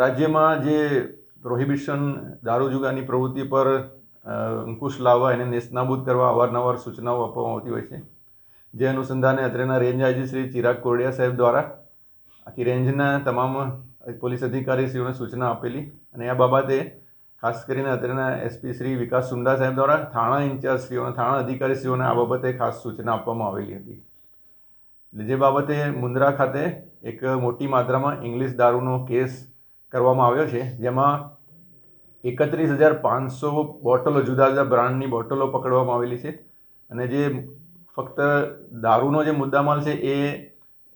રાજ્યમાં જે પ્રોહિબિશન દારૂ જુગારની પ્રવૃત્તિ પર અંકુશ લાવવા એને નેસ્તનાબૂદ કરવા અવારનવાર સૂચનાઓ આપવામાં આવતી હોય છે. જે અનુસંધાને અત્રેના રેન્જ આઈજી શ્રી ચિરાગ કોરડિયા સાહેબ દ્વારા આખી રેન્જના તમામ પોલીસ અધિકારીશ્રીઓને સૂચના આપેલી અને આ બાબતે ખાસ કરીને અત્રેના એસપી શ્રી વિકાસ સુંડા સાહેબ દ્વારા થાણા ઇન્ચાર્જશ્રીઓને, થાણા અધિકારીશ્રીઓને આ બાબતે ખાસ સૂચના આપવામાં આવેલી હતી. એટલે જે બાબતે મુન્દ્રા ખાતે એક મોટી માત્રામાં ઇંગ્લિશ દારૂનો કેસ કરવામાં આવ્યો છે, જેમાં એકત્રીસ હજાર પાંચસો બોટલો, જુદા જુદા બ્રાન્ડની બોટલો પકડવામાં આવેલી છે. અને જે ફક્ત દારૂનો જે મુદ્દામાલ છે, એ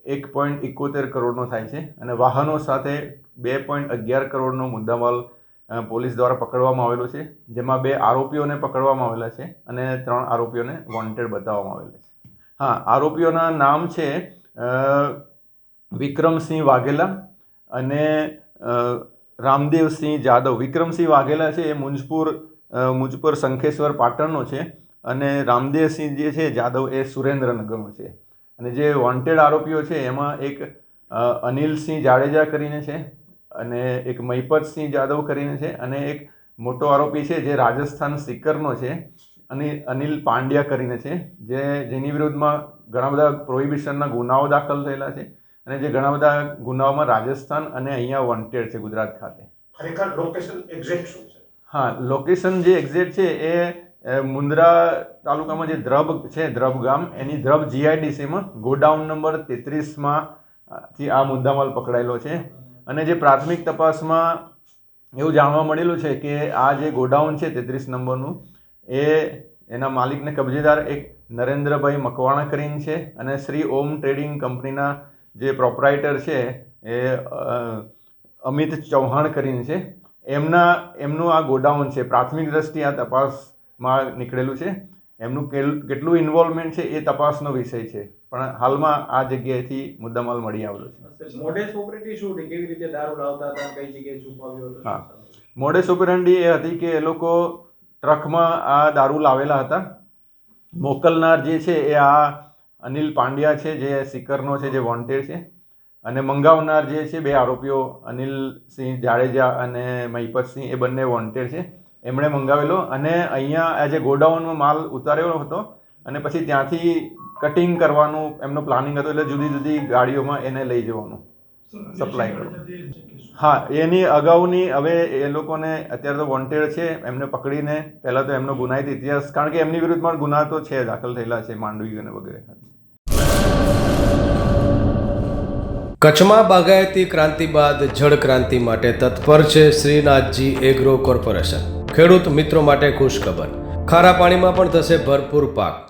એક પોઈન્ટ એકોતેર કરોડનો થાય છે અને વાહનો સાથે બે પોઈન્ટ અગિયાર કરોડનો મુદ્દામાલ પોલીસ દ્વારા પકડવામાં આવેલો છે, જેમાં બે આરોપીઓને પકડવામાં આવેલા છે અને ત્રણ આરોપીઓને વોન્ટેડ બતાવવામાં આવેલા છે. હા, આરોપીઓના નામ છે વિક્રમસિંહ વાઘેલા અને રામદેવસિંહ જાદવ. વિક્રમસિંહ વાઘેલા છે, એ મુંજપુર મુંજપુર શંખેશ્વર પાટણનો છે અને રામદેવસિંહ જે છે, જાદવ એ સુરેન્દ્રનગરનો છે. અને જે વોન્ટેડ આરોપીઓ છે, એમાં એક અનિલસિંહ જાડેજા કરીને છે અને એક મહિપતસિંહ જાદવ કરીને છે અને એક મોટો આરોપી છે, જે રાજસ્થાન સિકરનો છે. અને અનિલ પાંડ્યા કરીને છે જે જેની વિરુદ્ધમાં ઘણા બધા પ્રોહિબિશનના ગુનાઓ દાખલ થયેલા છે અને જે ઘણા બધા ગુનાઓમાં રાજસ્થાન અને અહીંયા વોન્ટેડ છે ગુજરાત ખાતે. ખરેખર લોકેશન એક્ઝેક્ટ શું છે? હા લોકેશન જે એક્ઝેક્ટ છે એ મુન્દ્રા તાલુકામાં જે દ્રબ છે દ્રબ ગામ એની દ્રબ જીઆઈડીસીમાં ગોડાઉન નંબર તેત્રીસમાં થી આ મુદ્દામાલ પકડાયેલો છે. અને જે પ્રાથમિક તપાસમાં એવું જાણવા મળેલું છે કે આ જે ગોડાઉન છે તેત્રીસ નંબરનું એ એના માલિકને કબજેદાર એક નરેન્દ્રભાઈ મકવાણા કરીને છે અને શ્રી ઓમ ટ્રેડિંગ કંપનીના જે પ્રોપરાઇટર છે એ અમિત ચૌહાણ કરીને છે. એમના એમનું આ ગોડાઉન છે. પ્રાથમિક દ્રષ્ટિએ આ તપાસમાં નીકળેલું છે. એમનું કેટલું ઇન્વોલ્વમેન્ટ છે એ તપાસનો વિષય છે. પણ હાલમાં આ જગ્યાએથી મુદ્દામાલ મળી આવેલો છે. મોડેસ ઓપરેટી શું હતી? કેવી રીતે દારૂ લાવતા હતા કઈ જગ્યાએ છુપાવ્યો હતો? હા. મોડેસ ઓપરેન્ડી એ હતી કે એ લોકો ટ્રકમાં આ દારૂ લાવેલા હતા. મોકલનાર જે છે એ આ અનિલ પાંડ્યા છે, જે સિકરનો છે, જે વોન્ટેડ છે. અને મંગાવનાર જે છે બે આરોપીઓ અનિલસિંહ જાડેજા અને મહિપતસિંહ એ બંને વોન્ટેડ છે. એમણે મંગાવેલો અને અહીંયા આ જે ગોડાઉનમાં માલ ઉતારેલો હતો અને પછી ત્યાંથી કટિંગ કરવાનું, એમનો પ્લાનિંગ હતો એટલે જુદી જુદી ગાડીઓમાં એને લઈ જવાનું. સપ્લાય હા એની અગાઉની હવે એ લોકોને અત્યારે તો વોન્ટેડ છે એમને પકડીને પહેલાં તો એમનો ગુનાહિત ઇતિહાસ કારણ કે એમની વિરુદ્ધમાં ગુના તો છે દાખલ થયેલા છે માંડવી અને વગેરે. કચ્છમાં બાગાયતી ક્રાંતિ બાદ જળ ક્રાંતિ માટે તત્પર છે શ્રીનાથજી એગ્રો કોર્પોરેશન. ખેડૂત મિત્રો માટે ખુશખબર. ખારા પાણીમાં પણ થશે ભરપૂર પાક.